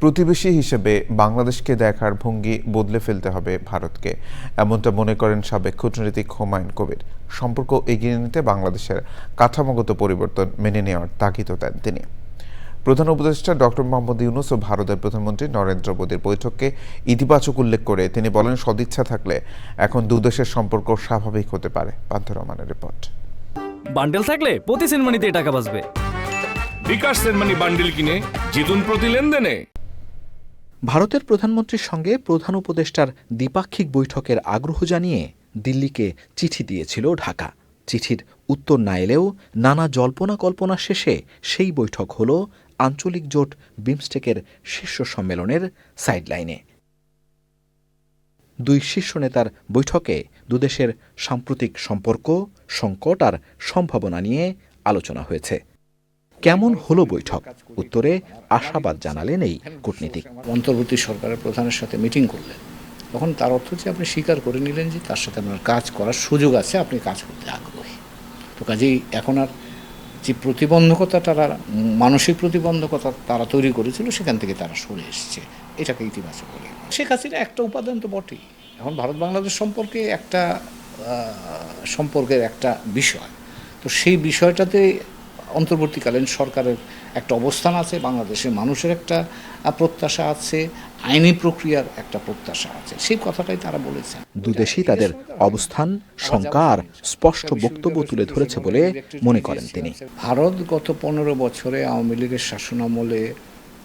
প্রতিবেশী হিসেবে বাংলাদেশকে দেখার ভঙ্গি বদলে ফেলতে হবে ভারতকে। এমনটা মনে করেন সাবেক কূটনীতিক হুমায়ুন কবির। সম্পর্ক এগিয়ে নিতে বাংলাদেশের কাঠামোগত পরিবর্তন মেনে নেওয়ার তাগিদও দেন তিনি। প্রধান উপদেষ্টা ডক্টর মোহাম্মদ ইউনুস ও ভারতের প্রধানমন্ত্রী নরেন্দ্র মোদীর বৈঠককে ইতিবাচক উল্লেখ করে তিনি বলেন সদিচ্ছা থাকলে এখন দুদেশের সম্পর্ক স্বাভাবিক হতে পারে। পান্থ রহমানের রিপোর্ট। বান্ডেল থাকলে প্রতি সেনমানিতে টাকা বাঁচবে। বিকাশ সেনমানি বান্ডিল কিনে জিতুন প্রতি লেনদেনে। ভারতের প্রধানমন্ত্রীর সঙ্গে প্রধান উপদেষ্টার দ্বিপাক্ষিক বৈঠকের আগ্রহ জানিয়ে দিল্লিকে চিঠি দিয়েছিল ঢাকা। চিঠির উত্তর না এলেও নানা জল্পনা কল্পনা শেষে সেই বৈঠক হল আঞ্চলিক জোট বিমস্টেকের শীর্ষ সম্মেলনের সাইডলাইনে। দুই শীর্ষ নেতার বৈঠকে দুদেশের সাম্প্রতিক সম্পর্ক, সংকট আর সম্ভাবনা নিয়ে আলোচনা হয়েছে। কেমন হলো বৈঠক? উত্তরে আশাবাদ জানালেন এই কূটনীতিক। অন্তর্বর্তী সরকারের প্রধানের সাথে মিটিং করলেন। তখন তার অর্থ হচ্ছে আপনি স্বীকার করে নিলেন যে তার সাথে আপনার কাজ করার সুযোগ আছে, আপনি কাজ করতে আগ্রহী। তো কাজেই এখন আর যে প্রতিবন্ধকতা তারা, মানসিক প্রতিবন্ধকতা তারা তৈরি করেছিল, সেখান থেকে তারা সরে এসছে। এটাকে ইতিবাচক বলে শেখ হাসিনা একটা উপাদান তো বটেই। এখন ভারত বাংলাদেশ সম্পর্কে একটা সম্পর্কের একটা বিষয়। তো সেই বিষয়টাতে অন্তর্বর্তীকালীন সরকারের একটা অবস্থান আছে বাংলাদেশের মানুষের একটা প্রত্যাশা আছে আইনি প্রক্রিয়ার একটা প্রত্যাশা আছে। সেই কথাটাই তারা বলেছেন। দুদেশই তাদের অবস্থান শঙ্কা আর স্পষ্ট বক্তব্য তুলে ধরেছে বলে মনে করেন তিনি। ভারত গত পনেরো বছরে আওয়ামী লীগের শাসনামলে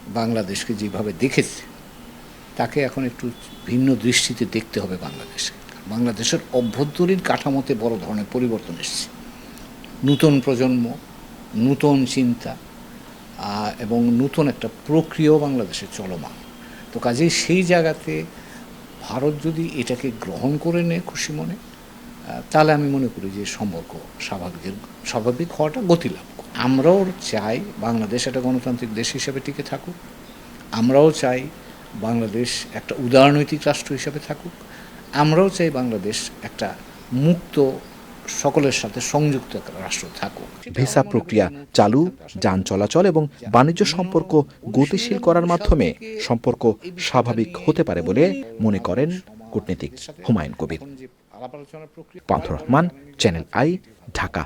বাংলাদেশকে যেভাবে দেখেছে তাকে এখন একটু ভিন্ন দৃষ্টিতে দেখতে হবে বাংলাদেশকে। বাংলাদেশের অভ্যন্তরীণ কাঠামোতে বড় ধরনের পরিবর্তন এসেছে। নূতন প্রজন্ম নূতন চিন্তা এবং নূতন একটা প্রক্রিয়াও বাংলাদেশে চলমান। তো কাজেই সেই জায়গাতে ভারত যদি এটাকে গ্রহণ করে নেয় খুশি মনে তাহলে আমি মনে করি যে সম্পর্ক স্বাভাবিকের, স্বাভাবিক হওয়াটা গতি লাভ। আমরাও চাই বাংলাদেশ একটা গণতান্ত্রিক দেশ হিসেবে টিকে থাকুক। আমরাও চাই বাংলাদেশ একটা উদারনৈতিক রাষ্ট্র হিসেবে থাকুক। আমরাও চাই বাংলাদেশ একটা মুক্ত সকলের সাথে সংযুক্ত রাষ্ট্র থাকুক। ভিসা প্রক্রিয়া চালু যান চলাচল এবং বাণিজ্য সম্পর্ক গতিশীল করার মাধ্যমে সম্পর্ক স্বাভাবিক হতে পারে বলে মনে করেন কূটনীতিক হুমায়ুন কবির। Pantha Rahman channel I Dhaka.